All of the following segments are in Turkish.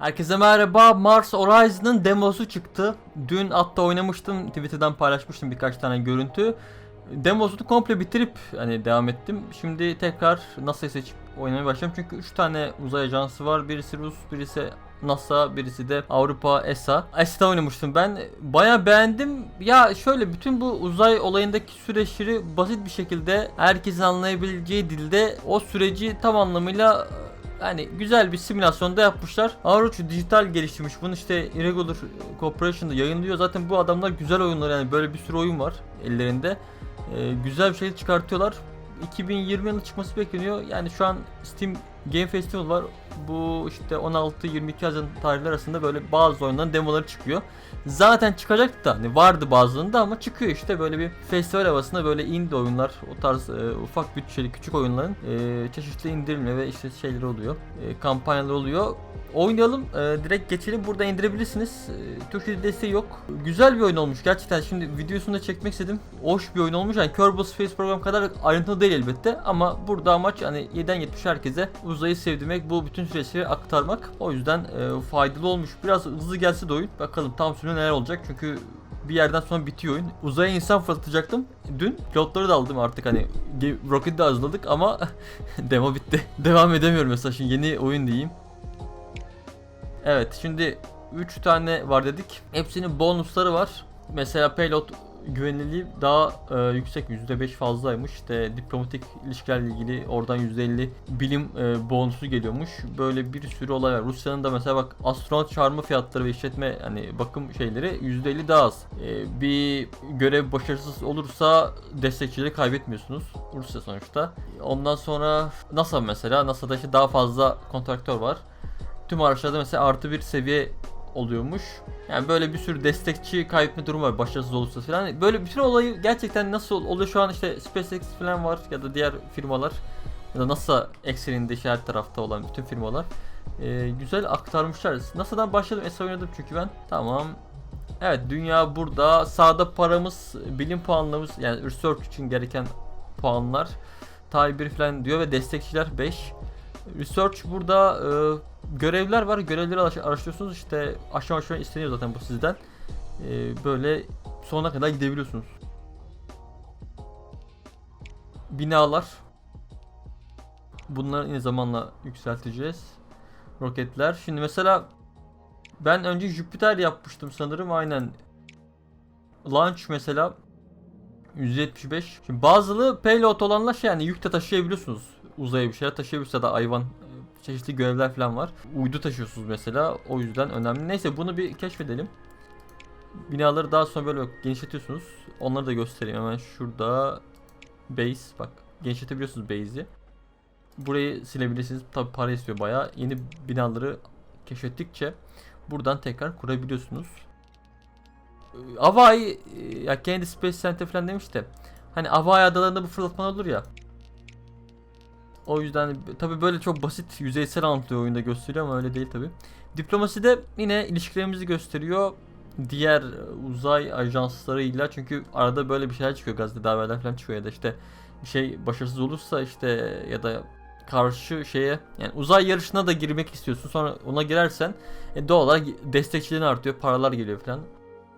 Herkese merhaba. Mars Horizon'ın demosu çıktı. Dün hatta oynamıştım. Twitter'dan paylaşmıştım birkaç tane görüntü. Demosunu komple bitirip hani devam ettim. Şimdi tekrar NASA'yı seçip oynamaya başladım. Çünkü 3 tane uzay ajansı var. Birisi Rus, birisi NASA, birisi de Avrupa ESA. ESA'da oynamıştım ben. Baya beğendim. Ya şöyle bütün bu uzay olayındaki süreçleri basit bir şekilde herkesin anlayabileceği dilde o süreci tam anlamıyla yani güzel bir simülasyonda yapmışlar. Avruç dijital geliştirmiş. Bunu işte Irregular Corporation'da yayınlıyor. Zaten bu adamlar güzel oyunlar yani böyle bir sürü oyun var ellerinde. Ee, güzel bir şey çıkartıyorlar. 2020 yılı çıkması bekleniyor. Yani şu an Steam Game Festival var. Bu işte 16-22 Haziran tarihler arasında böyle bazı oyunların demoları çıkıyor. Zaten çıkacaktı da hani vardı bazılarında ama çıkıyor işte böyle bir festival havasında böyle indie oyunlar o tarz e, ufak bütçeli küçük oyunların e, çeşitli indirimle ve işte şeyleri oluyor. E, kampanyalar oluyor. Oynayalım. E, direkt geçelim. Burada indirebilirsiniz. E, Türkçe desteği yok. Güzel bir oyun olmuş gerçekten. Şimdi videosunu da çekmek istedim. Hoş bir oyun olmuş. Yani Kerbal Space Program kadar ayrıntılı değil elbette ama burada amaç hani 7'den 70 herkese uzayı sevdirmek, bu bütün süreçleri aktarmak. O yüzden e, faydalı olmuş. Biraz hızlı gelse de oyun. Bakalım tam sürümde neler olacak. Çünkü bir yerden sonra bitiyor oyun. Uzaya insan fırlatacaktım. Dün pilotları da aldım artık hani Rocket'i de hazırladık ama demo bitti. Devam edemiyorum mesela şimdi yeni oyun diyeyim. Evet şimdi 3 tane var dedik. Hepsinin bonusları var. Mesela payload güvenilirliği daha e, yüksek %5 fazlaymış. İşte diplomatik ilişkilerle ilgili oradan %50 bilim e, bonusu geliyormuş. Böyle bir sürü olay var. Rusya'nın da mesela bak astronot çağırma fiyatları ve işletme hani bakım şeyleri %50 daha az. E, bir görev başarısız olursa destekçileri kaybetmiyorsunuz. Rusya sonuçta. Ondan sonra NASA mesela NASA'da işte daha fazla kontraktör var. Tüm araçlarda mesela artı bir seviye oluyormuş. Yani böyle bir sürü destekçi kaybetme durumu var başarısız olursa falan. Böyle bütün olayı gerçekten nasıl oluyor şu an işte SpaceX falan var ya da diğer firmalar ya da NASA ekseninde işte her tarafta olan bütün firmalar ee, güzel aktarmışlar. NASA'dan başladım ESA oynadım çünkü ben. Tamam. Evet dünya burada. Sağda paramız, bilim puanlarımız yani research için gereken puanlar. Tay 1 falan diyor ve destekçiler 5. Research burada e, görevler var. Görevleri araş- araştırıyorsunuz. İşte aşama aşama isteniyor zaten bu sizden. E, böyle sonuna kadar gidebiliyorsunuz. Binalar. Bunları yine zamanla yükselteceğiz. Roketler. Şimdi mesela ben önce Jüpiter yapmıştım sanırım aynen. Launch mesela 175. Şimdi bazılı payload olanlar şey yani yük de taşıyabiliyorsunuz. Uzaya bir şeyler taşıyabiliyorsunuz ya da hayvan çeşitli görevler falan var. Uydu taşıyorsunuz mesela. O yüzden önemli. Neyse bunu bir keşfedelim. Binaları daha sonra böyle genişletiyorsunuz. Onları da göstereyim hemen şurada. Base bak genişletebiliyorsunuz base'i. Burayı silebilirsiniz. Tabi para istiyor bayağı. Yeni binaları keşfettikçe buradan tekrar kurabiliyorsunuz. E, ya kendi Space Center falan demiş de hani Hawaii adalarında bu fırlatmalar olur ya. O yüzden tabi böyle çok basit yüzeysel anlatıyor oyunda gösteriyor ama öyle değil tabi. Diplomaside yine ilişkilerimizi gösteriyor. Diğer uzay ajanslarıyla çünkü arada böyle bir şeyler çıkıyor gazetede haberler falan çıkıyor ya da işte bir şey başarısız olursa işte ya da karşı şeye yani uzay yarışına da girmek istiyorsun sonra ona girersen e, doğal olarak destekçilerin artıyor paralar geliyor falan.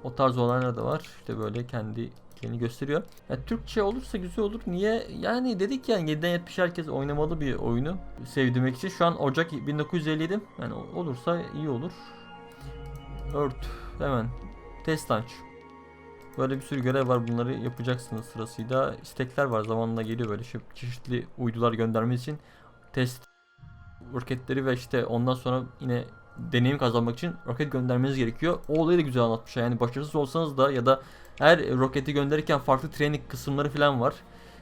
O tarz olaylar da var. İşte böyle kendi kendini gösteriyor. Ya Türkçe olursa güzel olur. Niye? Yani dedik yani 7'den 70 herkes oynamalı bir oyunu sevdirmek için. Şu an Ocak 1957. Yani olursa iyi olur. Earth hemen. Test launch. Böyle bir sürü görev var. Bunları yapacaksınız sırasıyla. İstekler var. Zamanla geliyor böyle şey, çeşitli uydular göndermeniz için. Test roketleri ve işte ondan sonra yine deneyim kazanmak için roket göndermeniz gerekiyor. O olayı da güzel anlatmışlar. Yani başarısız olsanız da ya da her roketi gönderirken farklı training kısımları falan var.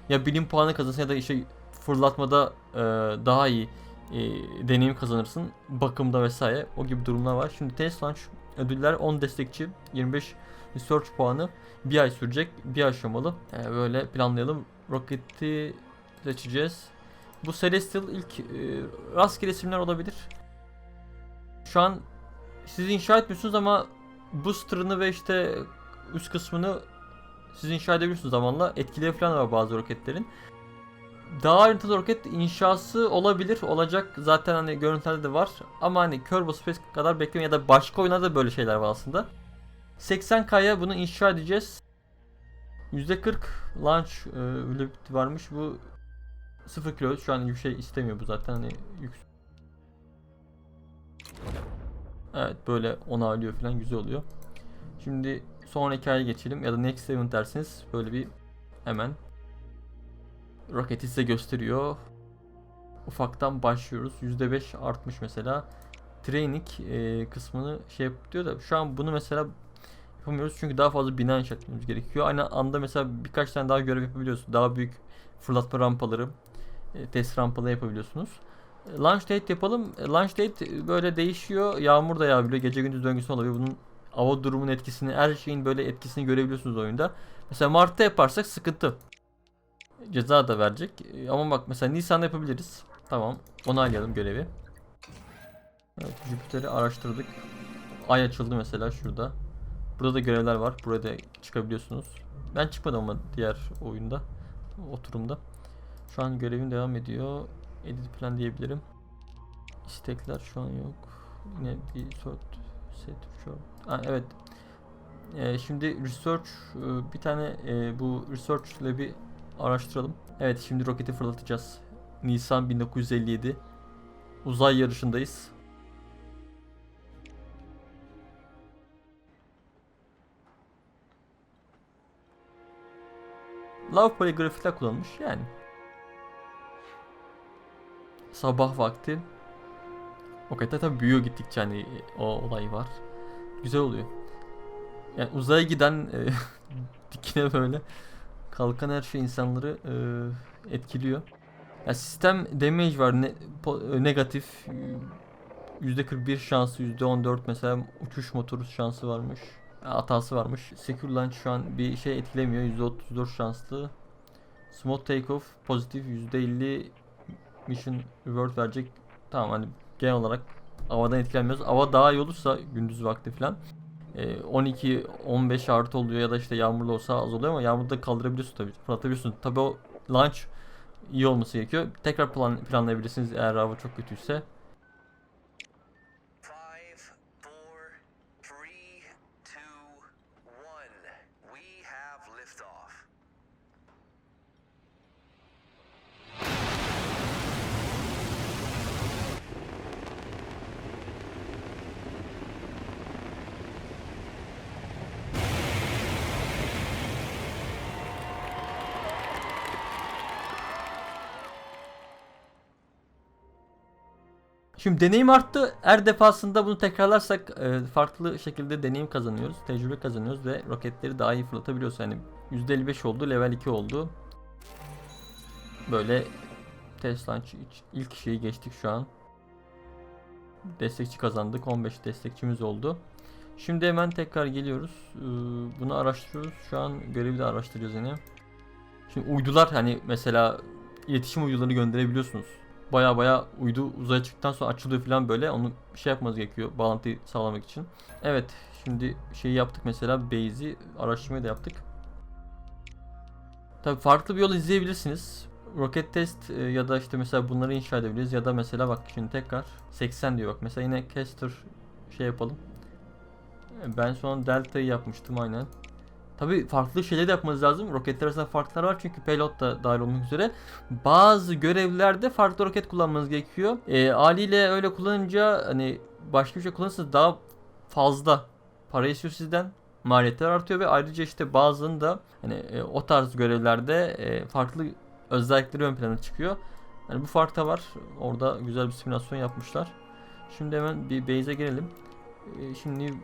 Ya bilim puanı kazanırsın ya da işte fırlatmada e, daha iyi e, deneyim kazanırsın. Bakımda vesaire. O gibi durumlar var. Şimdi test launch ödüller 10 destekçi 25 research puanı bir ay sürecek. Bir aşamalı. E, böyle planlayalım. Roketi seçeceğiz. Bu Celestial ilk e, rastgele isimler olabilir. Şu an siz inşa etmiyorsunuz ama booster'ını ve işte üst kısmını siz inşa edebiliyorsunuz zamanla. Etkileri falan var bazı roketlerin. daha ayrıntılı roket inşası olabilir. Olacak. Zaten hani görüntülerde de var. Ama hani Kerbal Space kadar bekleme ya da başka oyunlarda da böyle şeyler var aslında. 80K'ya bunu inşa edeceğiz. %40 launch e, varmış. Bu 0 kilo şu an bir istemiyor bu zaten hani yük. Evet böyle onaylıyor falan güzel oluyor. Şimdi sonraki aya geçelim ya da next event derseniz böyle bir hemen roketi size gösteriyor. Ufaktan başlıyoruz. %5 artmış mesela. Training e, kısmını şey yap diyor da şu an bunu mesela yapamıyoruz çünkü daha fazla bina inşa etmemiz gerekiyor. Aynı anda mesela birkaç tane daha görev yapabiliyorsunuz. Daha büyük fırlatma rampaları, e, test rampaları yapabiliyorsunuz. E, Launch date yapalım. E, Launch date böyle değişiyor. Yağmur da yağabiliyor. Gece gündüz döngüsü olabiliyor. Bunun hava durumunun etkisini, her şeyin böyle etkisini görebiliyorsunuz oyunda. Mesela Mart'ta yaparsak sıkıntı. Ceza da verecek. E, Ama bak mesela Nisan'da yapabiliriz. Tamam. Onaylayalım görevi. Evet, Jüpiter'i araştırdık. Ay açıldı mesela şurada. Burada da görevler var. Burada da çıkabiliyorsunuz. Ben çıkmadım ama diğer oyunda. Oturumda. Şu an görevim devam ediyor. Edit plan diyebilirim. İstekler şu an yok. Yine bir sort set şu. Ha, evet. Ee, şimdi research e, bir tane e, bu research ile bir araştıralım. Evet şimdi roketi fırlatacağız. Nisan 1957. Uzay yarışındayız. Love poligrafikler kullanılmış yani. Sabah vakti. O kadar tabi büyüyor gittikçe hani o olay var. Güzel oluyor. Yani uzaya giden e, dikine böyle kalkan her şey insanları e, etkiliyor. Ya sistem damage var ne, po- negatif %41 şansı %14 mesela uçuş motoru şansı varmış hatası varmış. Secure Launch şu an bir şey etkilemiyor. %34 şanslı. Smooth Takeoff pozitif %50 Mission Reward verecek. Tamam hani genel olarak havadan etkilenmiyoruz. Hava daha iyi olursa gündüz vakti falan. 12-15 artı oluyor ya da işte yağmurlu olsa az oluyor ama yağmurda kaldırabiliyorsun tabii. Fırlatabiliyorsun. Tabii o launch iyi olması gerekiyor. Tekrar plan, planlayabilirsiniz eğer hava çok kötüyse. Şimdi deneyim arttı. Her defasında bunu tekrarlarsak e, farklı şekilde deneyim kazanıyoruz, tecrübe kazanıyoruz ve roketleri daha iyi fırlatabiliyoruz. Yani %55 oldu, level 2 oldu. Böyle test launch ilk şeyi geçtik şu an. Destekçi kazandık. 15 destekçimiz oldu. Şimdi hemen tekrar geliyoruz. Ee, Bunu araştırıyoruz. Şu an görevi de araştırıyoruz yine. Şimdi uydular hani mesela iletişim uydularını gönderebiliyorsunuz. Baya baya uydu uzaya çıktıktan sonra açılıyor falan böyle. Onu şey yapmanız gerekiyor bağlantıyı sağlamak için. Evet şimdi şeyi yaptık mesela base'i araştırmayı da yaptık. Tabi farklı bir yol izleyebilirsiniz. Rocket test e, ya da işte mesela bunları inşa edebiliriz ya da mesela bak şimdi tekrar 80 diyor bak mesela yine caster şey yapalım. E, Ben son delta'yı yapmıştım aynen. Tabi farklı şeyler de yapmanız lazım. Roketler arasında farklar var çünkü payload da dahil olmak üzere. Bazı görevlerde farklı roket kullanmanız gerekiyor. E, haliyle öyle kullanınca hani başka bir şey kullanırsanız daha fazla para istiyor sizden. Maliyetler artıyor ve ayrıca işte bazılarında hani e, o tarz görevlerde e, farklı özellikleri ön plana çıkıyor. Hani bu fark da var. Orada güzel bir simülasyon yapmışlar. Şimdi hemen bir base'e girelim. E, şimdi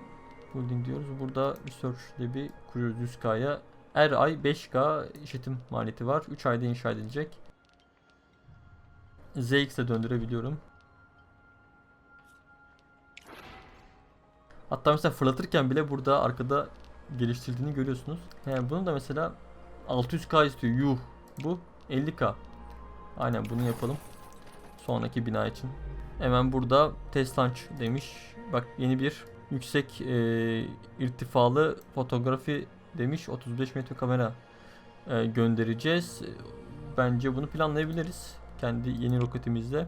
building diyoruz. Burada research diye bir kuruyoruz 100K'ya. Her ay 5K işletim maliyeti var. 3 ayda inşa edilecek. ZX'e döndürebiliyorum. Hatta mesela fırlatırken bile burada arkada geliştirdiğini görüyorsunuz. Yani bunu da mesela 600K istiyor. Yuh. Bu 50K. Aynen bunu yapalım. Sonraki bina için. Hemen burada test launch demiş. Bak yeni bir yüksek e, irtifalı fotoğrafi demiş. 35 metre kamera e, göndereceğiz. bence bunu planlayabiliriz. Kendi yeni roketimizle.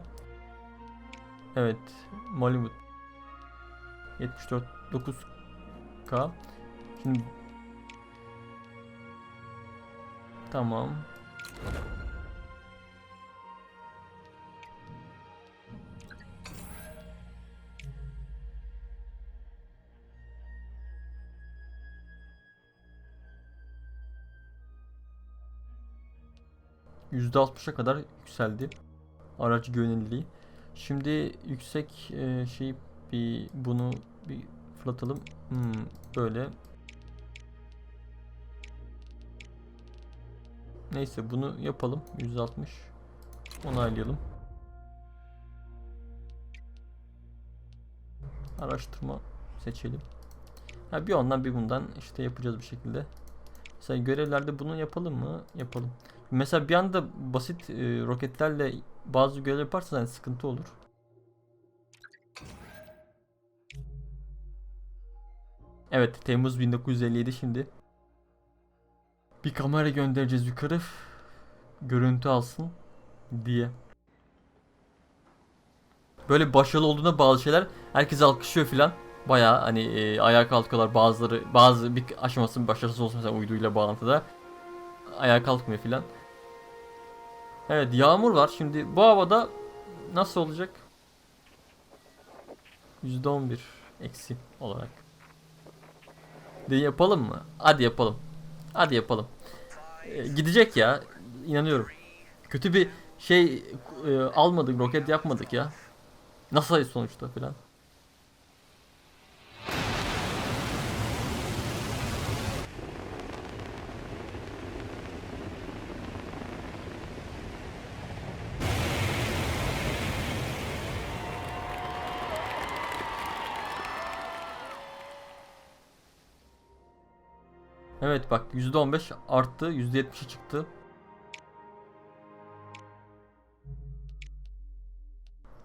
Evet. Malimut. 74 9K. Şimdi Tamam. %60'a kadar yükseldi. Araç güvenilirliği. Şimdi yüksek e, şey bir bunu bir fırlatalım. Hmm, böyle. Neyse bunu yapalım. 160. Onaylayalım. Araştırma seçelim. Ha bir ondan bir bundan işte yapacağız bir şekilde. Mesela görevlerde bunu yapalım mı? Yapalım. Mesela bir anda basit e, roketlerle bazı görev yaparsan hani sıkıntı olur. Evet Temmuz 1957 şimdi. Bir kamera göndereceğiz yukarı. Görüntü alsın diye. Böyle başarılı olduğuna bazı şeyler herkes alkışlıyor filan. Baya hani e, ayağa kalkıyorlar bazıları bazı bir aşamasının başarısız olsun mesela uyduyla bağlantıda ayağa kalkmıyor filan. Evet yağmur var. Şimdi bu havada nasıl olacak? %11 eksi olarak. De yapalım mı? Hadi yapalım. Hadi yapalım. Ee, gidecek ya. İnanıyorum. Kötü bir şey e, almadık, roket yapmadık ya. Nasıl sonuçta filan. Evet bak %15 arttı, %70'e çıktı.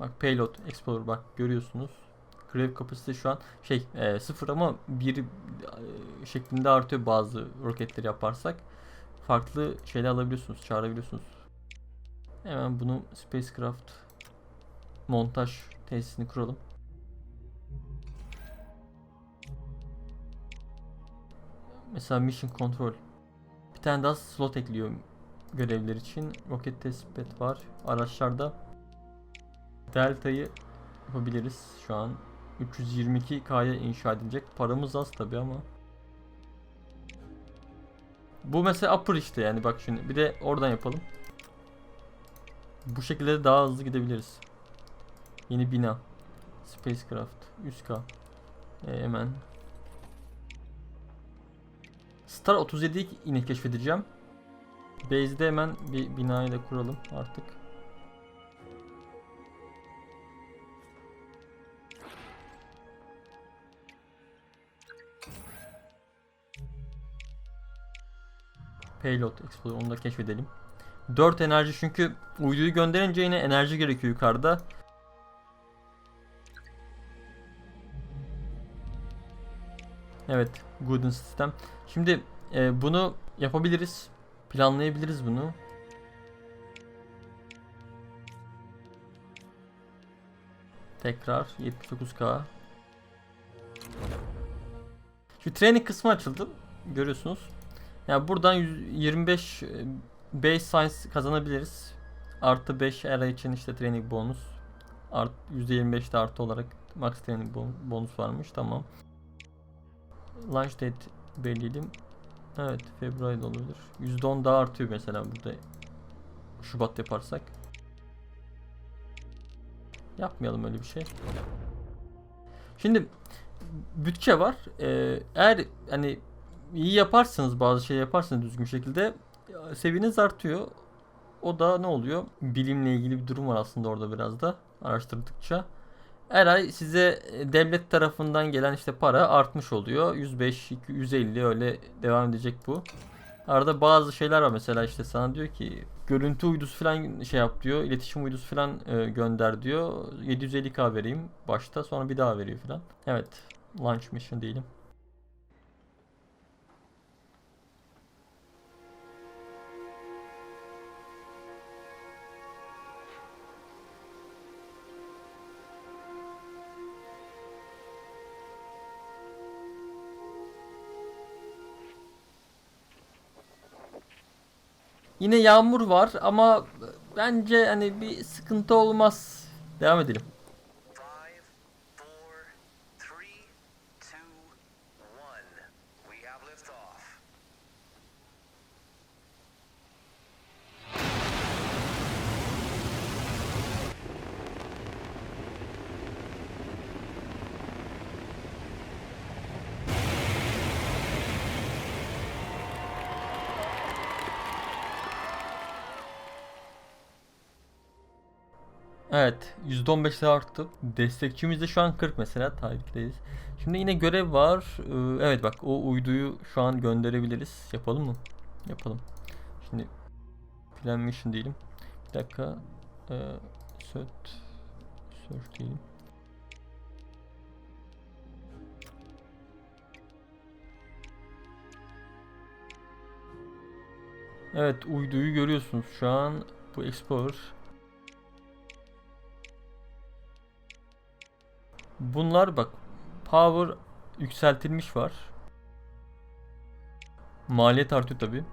Bak payload explorer bak görüyorsunuz. Grave kapasite şu an şey e, sıfır ama bir e, şeklinde artıyor bazı roketleri yaparsak. Farklı şeyler alabiliyorsunuz, çağırabiliyorsunuz. Hemen bunu spacecraft montaj tesisini kuralım. Mesela mission control. Bir tane daha slot ekliyor görevler için. Roket tespit var. Araçlarda Delta'yı yapabiliriz şu an. 322K'ya inşa edilecek. Paramız az tabi ama. Bu mesela upper işte yani bak şimdi. Bir de oradan yapalım. Bu şekilde de daha hızlı gidebiliriz. Yeni bina. Spacecraft. 100K. Ee, hemen Star 37'yi yine keşfedeceğim. Base'de hemen bir binayı da kuralım artık. Payload Explorer onu da keşfedelim. 4 enerji çünkü uyduyu gönderince yine enerji gerekiyor yukarıda. Evet, Gooden sistem. Şimdi e, bunu yapabiliriz. Planlayabiliriz bunu. Tekrar 79K. Şu training kısmı açıldı. Görüyorsunuz. Yani buradan 125 e, base science kazanabiliriz. Artı 5 era için işte training bonus. Art %25 de artı olarak max training bonus varmış. Tamam. Launch date belirleyelim. Evet Februar'da olabilir. %10 daha artıyor mesela burada. Şubat yaparsak. Yapmayalım öyle bir şey. Şimdi bütçe var. Ee, eğer hani iyi yaparsanız bazı şey yaparsanız düzgün şekilde seviyeniz artıyor. O da ne oluyor? Bilimle ilgili bir durum var aslında orada biraz da araştırdıkça. Her ay size devlet tarafından gelen işte para artmış oluyor. 105, 150 öyle devam edecek bu. Arada bazı şeyler var mesela işte sana diyor ki görüntü uydusu falan şey yap diyor. iletişim uydusu falan e, gönder diyor. 750k vereyim başta sonra bir daha veriyor falan. Evet. Launch mission diyelim. Yine yağmur var ama bence hani bir sıkıntı olmaz. Devam edelim. Evet, %15 daha arttı. Destekçimiz de şu an 40 mesela takipteyiz. Şimdi yine görev var. Ee, Evet bak o uyduyu şu an gönderebiliriz. Yapalım mı? Yapalım. Şimdi plan mission diyelim. Bir dakika. Ee, search, search diyelim. Evet uyduyu görüyorsunuz şu an. Bu Explorer. Bunlar bak power yükseltilmiş var. Maliyet artıyor tabi.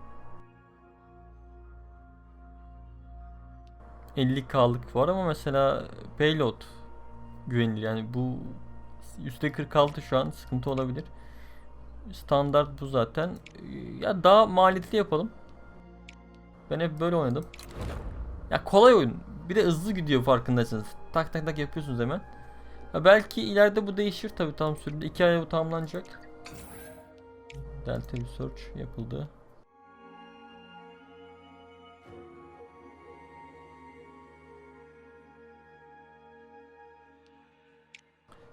50k'lık var ama mesela payload güvenilir yani bu %46 şu an sıkıntı olabilir. Standart bu zaten. Ya daha maliyetli yapalım. Ben hep böyle oynadım. Ya kolay oyun. Bir de hızlı gidiyor farkındaysanız. Tak tak tak yapıyorsunuz hemen. Ha belki ileride bu değişir tabi tam sürümde. 2 aya bu tamamlanacak. Delta Research yapıldı.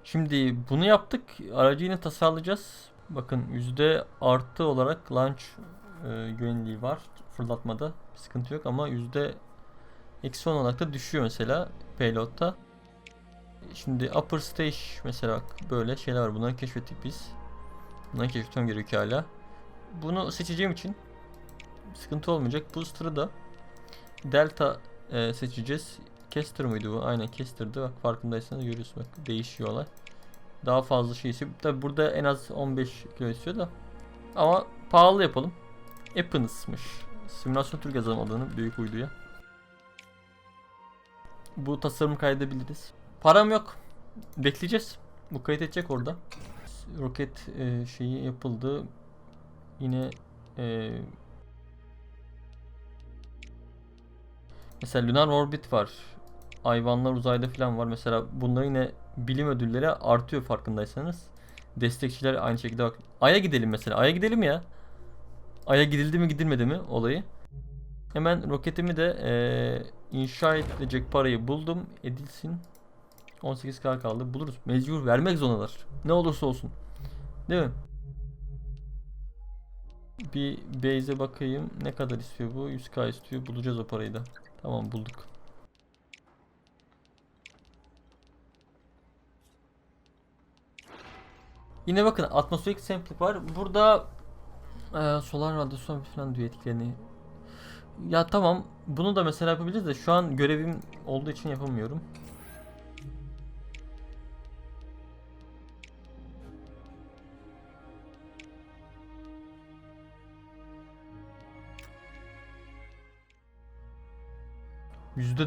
Şimdi bunu yaptık. Aracı yine tasarlayacağız. Bakın yüzde artı olarak launch e, güvenliği var. Fırlatmada sıkıntı yok ama yüzde eksi 10 olarak da düşüyor mesela payload'da. Şimdi upper stage mesela böyle şeyler var. Bunları keşfettik biz. Bunları keşfetmem gerekiyor hala. Bunu seçeceğim için sıkıntı olmayacak. Booster'ı da Delta e, seçeceğiz. Caster mıydı bu? Aynen Caster'dı. Bak farkındaysanız görüyorsun bak değişiyor. Daha fazla şey istiyor. Tabi burada en az 15 kilo istiyor da. Ama pahalı yapalım. App'ınızmış. Simülasyon Türk yazalım adını büyük uyduya. Bu tasarımı kaydedebiliriz. Param yok. Bekleyeceğiz. Bu kayıt edecek orada. Roket e, şeyi yapıldı. Yine e, mesela Lunar Orbit var. Hayvanlar uzayda falan var. Mesela bunlar yine bilim ödülleri artıyor farkındaysanız. Destekçiler aynı şekilde bak. Ay'a gidelim mesela. Ay'a gidelim ya. Ay'a gidildi mi gidilmedi mi olayı. Hemen roketimi de e, inşa edilecek parayı buldum. Edilsin. 18k kaldı. Buluruz. Mecbur vermek zorundalar. Ne olursa olsun. Değil mi? Bir base'e bakayım. Ne kadar istiyor bu? 100k istiyor. Bulacağız o parayı da. Tamam bulduk. Yine bakın atmosferik sampling var. Burada e, solar radyasyon falan diyor etkilerini. Ya tamam bunu da mesela yapabiliriz de şu an görevim olduğu için yapamıyorum.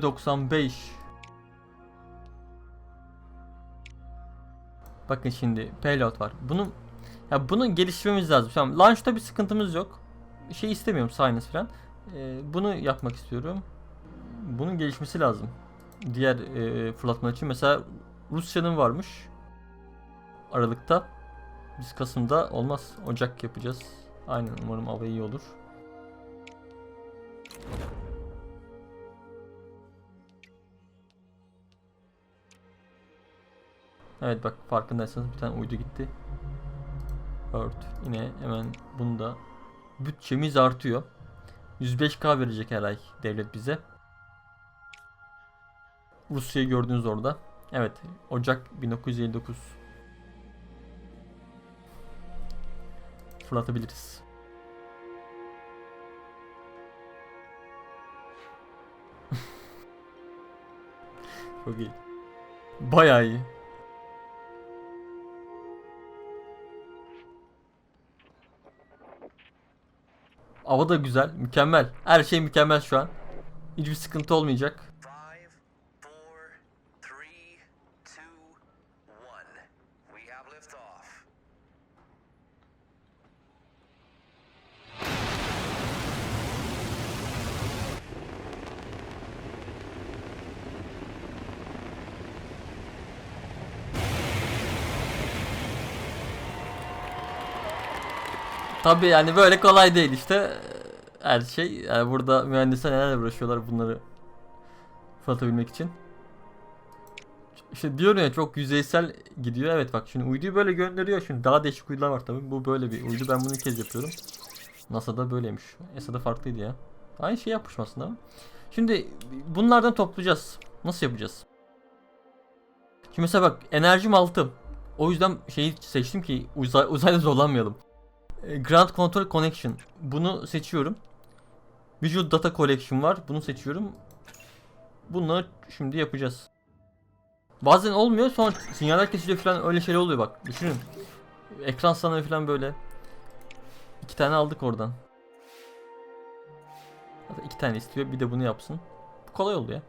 95. Bakın şimdi payload var. Bunu ya bunu geliştirmemiz lazım. Tamam. Launch'ta bir sıkıntımız yok. Şey istemiyorum Sinus falan. Ee, bunu yapmak istiyorum. Bunun gelişmesi lazım. Diğer e, fırlatma için mesela Rusya'nın varmış. Aralıkta. Biz Kasım'da olmaz. Ocak yapacağız. Aynen umarım hava iyi olur. Evet bak farkındaysanız bir tane uydu gitti. Earth. Yine hemen bunda bütçemiz artıyor. 105k verecek her ay devlet bize. Rusya'yı gördünüz orada. Evet, Ocak 1959. Fırlatabiliriz. Çok iyi. Bayağı iyi. Hava da güzel, mükemmel. Her şey mükemmel şu an. Hiçbir sıkıntı olmayacak. Tabii yani böyle kolay değil işte. Her şey. Yani burada mühendisler nelerle uğraşıyorlar bunları fırlatabilmek için. İşte diyorum ya çok yüzeysel gidiyor. Evet bak şimdi uyduyu böyle gönderiyor. Şimdi daha değişik uydular var tabii. Bu böyle bir uydu. Ben bunu ilk kez yapıyorum. NASA'da böyleymiş. ESA'da farklıydı ya. Aynı şey yapmış aslında ama. Şimdi bunlardan toplayacağız. Nasıl yapacağız? Şimdi mesela bak enerjim altı. O yüzden şeyi seçtim ki uzay, uzayda zorlanmayalım. E, Ground Control Connection. Bunu seçiyorum. Visual Data Collection var. Bunu seçiyorum. Bunları şimdi yapacağız. Bazen olmuyor sonra sinyaller kesiliyor falan öyle şeyler oluyor bak. Düşünün. Ekran sanıyor falan böyle. İki tane aldık oradan. Hatta iki tane istiyor bir de bunu yapsın. Bu kolay oldu ya.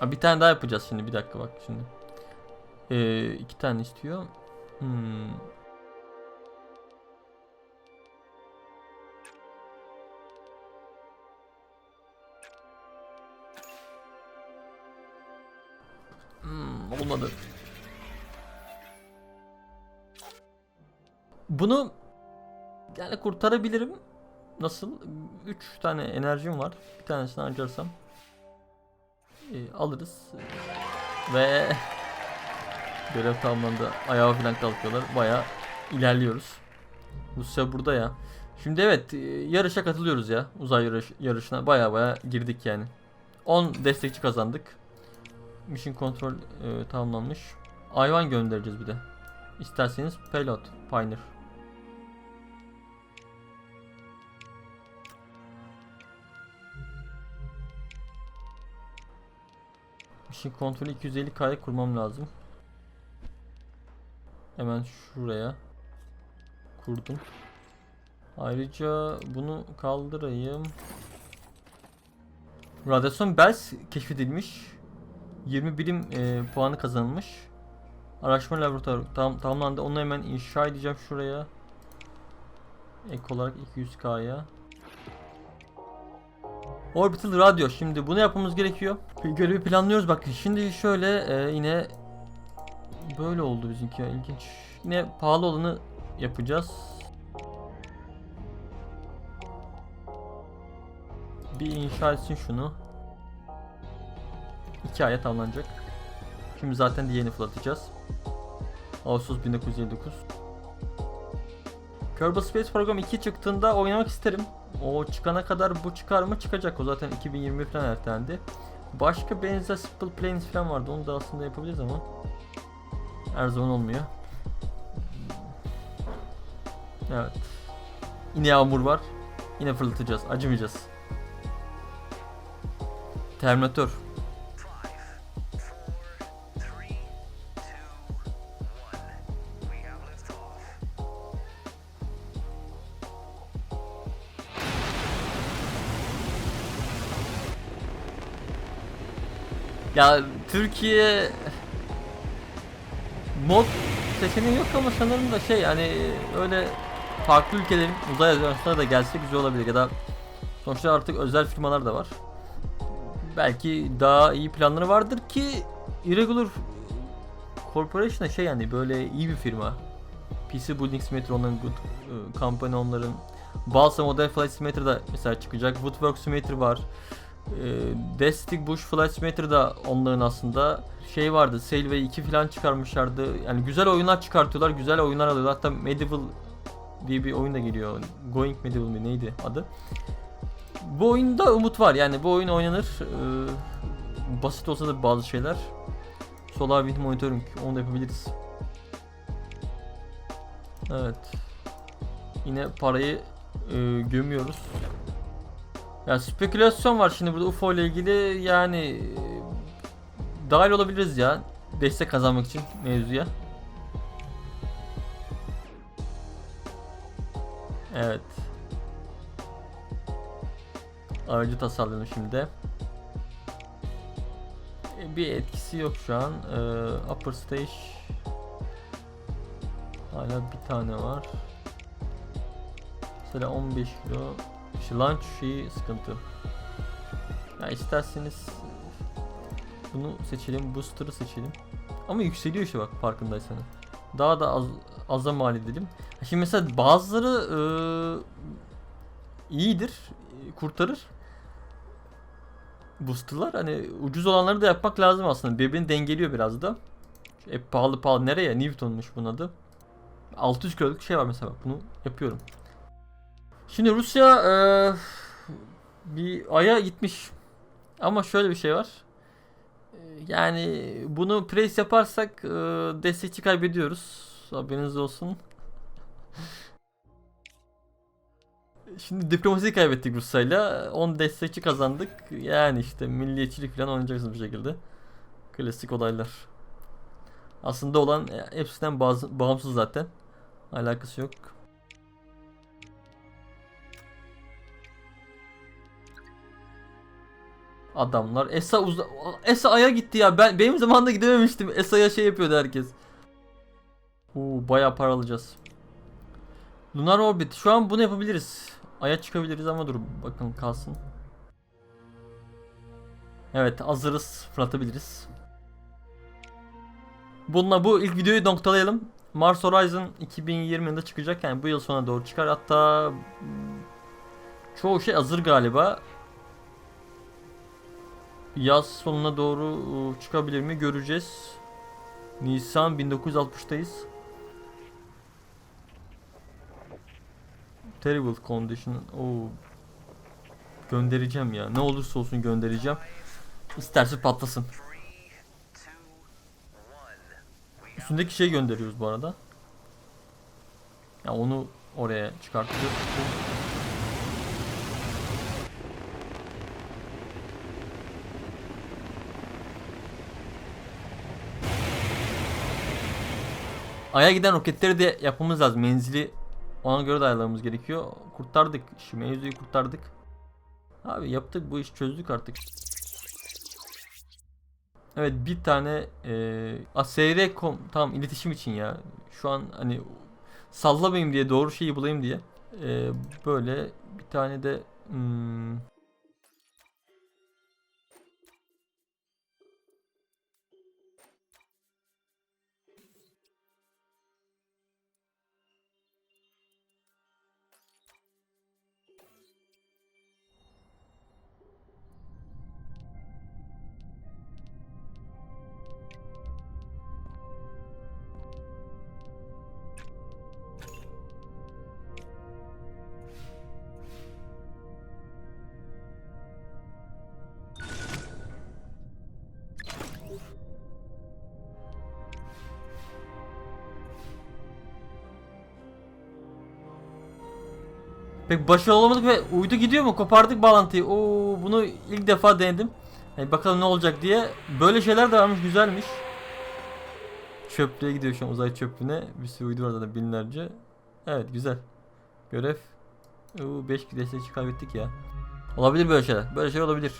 Ha, bir tane daha yapacağız şimdi bir dakika bak şimdi. Ee, iki tane istiyor. Hmm. Hmm, olmadı. Bunu yani kurtarabilirim. Nasıl? 3 tane enerjim var. Bir tanesini harcarsam e, alırız. Ve görev tamamlandı. Ayağa falan kalkıyorlar. Bayağı ilerliyoruz. Rusya burada ya. Şimdi evet e, yarışa katılıyoruz ya. Uzay yarış, yarışına baya baya girdik yani. 10 destekçi kazandık. Mission kontrol e, tamamlanmış. Hayvan göndereceğiz bir de. İsterseniz Pelot, Pioneer. Mission kontrolü 250K'ya kurmam lazım. Hemen şuraya kurdum. Ayrıca bunu kaldırayım. Radyasyon Bells keşfedilmiş. 20 birim e, puanı kazanılmış. Araştırma laboratuvarı tam, tamamlandı. Onu hemen inşa edeceğim şuraya. Ek olarak 200K'ya. Orbital Radyo. Şimdi bunu yapmamız gerekiyor. Görevi planlıyoruz. Bakın şimdi şöyle e, yine böyle oldu bizimki. ya, ilginç. Yine pahalı olanı yapacağız. Bir inşa etsin şunu. 2 aya tamamlanacak. Şimdi zaten diğerini fırlatacağız. Ağustos 1959. Kerbal Space Program 2 çıktığında oynamak isterim. O çıkana kadar bu çıkar mı? Çıkacak. O zaten 2020 falan ertelendi. Başka benzer Simple Planes falan vardı. Onu da aslında yapabiliriz ama her zaman olmuyor. Evet. Yine yağmur var. Yine fırlatacağız. Acımayacağız. Terminator. Five, four, mod seçeneği yok ama sanırım da şey yani öyle farklı ülkelerin uzay ajansları da gelse güzel olabilir ya da sonuçta artık özel firmalar da var. Belki daha iyi planları vardır ki Irregular Corporation da şey yani böyle iyi bir firma. PC Building Simulator onların good e, company onların. Balsa Model Flight Simulator da mesela çıkacak. Woodwork Simulator var. E, Destic Bush Flight Simulator da onların aslında şey vardı. Sailway 2 falan çıkarmışlardı. Yani güzel oyunlar çıkartıyorlar. Güzel oyunlar alıyorlar. Hatta Medieval diye bir oyun da geliyor. Going Medieval mi neydi adı? Bu oyunda umut var. Yani bu oyun oynanır. E, basit olsa da bazı şeyler. Solar Wind Monitoring onu da yapabiliriz. Evet. Yine parayı e, gömüyoruz. Ya spekülasyon var şimdi burada UFO ile ilgili yani dahil olabiliriz ya. Destek kazanmak için mevzuya. Evet. Aracı tasarlıyorum şimdi. E, bir etkisi yok şu an. Ee, upper stage hala bir tane var. Mesela 15 kilo. İşte lunch şeyi sıkıntı. Ya isterseniz bunu seçelim, booster'ı seçelim. Ama yükseliyor işte bak farkındaysanız. Daha da az aza mal edelim. Şimdi mesela bazıları eee, iyidir, e, kurtarır. Booster'lar hani ucuz olanları da yapmak lazım aslında. Birbirini dengeliyor biraz da. E, pahalı pahalı nereye? Newton'muş bunun adı. 600 kiloluk şey var mesela bunu yapıyorum. Şimdi Rusya eee, bir aya gitmiş. Ama şöyle bir şey var. Yani bunu press yaparsak eee, destekçi kaybediyoruz. Haberiniz olsun. Şimdi diplomasiyi kaybettik Rusya'yla. 10 destekçi kazandık. Yani işte milliyetçilik falan oynayacaksınız bir şekilde. Klasik olaylar. Aslında olan e, hepsinden bağımsız zaten. Alakası yok. Adamlar ESA uza ESA Ay'a gitti ya. Ben benim zamanında gidememiştim. ESA'ya şey yapıyordu herkes. Oo bayağı para alacağız. Lunar Orbit. Şu an bunu yapabiliriz. Ay'a çıkabiliriz ama dur bakın kalsın. Evet hazırız. Fırlatabiliriz. Bununla bu ilk videoyu noktalayalım. Mars Horizon 2020'de çıkacak yani bu yıl sonuna doğru çıkar. Hatta hmm, çoğu şey hazır galiba. Yaz sonuna doğru ıı, çıkabilir mi göreceğiz. Nisan 1960'tayız. Terrible condition. Oo. Göndereceğim ya. Ne olursa olsun göndereceğim. İsterse patlasın. Üstündeki şey gönderiyoruz bu arada. Ya onu oraya çıkartacağız. Ay'a giden roketleri de yapmamız lazım. Menzili ona göre de ayarlamamız gerekiyor. Kurtardık. Şu mevzuyu kurtardık. Abi yaptık bu işi çözdük artık. Evet bir tane eee ASR.com tamam iletişim için ya. Şu an hani sallamayayım diye doğru şeyi bulayım diye. Eee, böyle bir tane de hmm, Pek başarılı olamadık ve uydu gidiyor mu? Kopardık bağlantıyı. Oo bunu ilk defa denedim. Hani bakalım ne olacak diye. Böyle şeyler de varmış, güzelmiş. Çöplüğe gidiyor şu an uzay çöplüğüne. Bir sürü uydu var zaten binlerce. Evet güzel. Görev. Oo 5 destekçi kaybettik ya. Olabilir böyle şeyler. Böyle şeyler olabilir.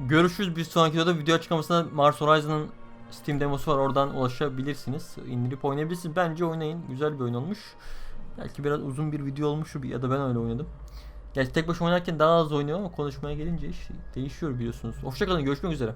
Görüşürüz bir sonraki videoda video açıklamasında Mars Horizon'ın Steam demosu var oradan ulaşabilirsiniz. İndirip oynayabilirsiniz. Bence oynayın. Güzel bir oyun olmuş. Belki biraz uzun bir video olmuş ya da ben öyle oynadım. Gerçi tek başına oynarken daha az oynuyor ama konuşmaya gelince iş değişiyor biliyorsunuz. Hoşçakalın görüşmek üzere.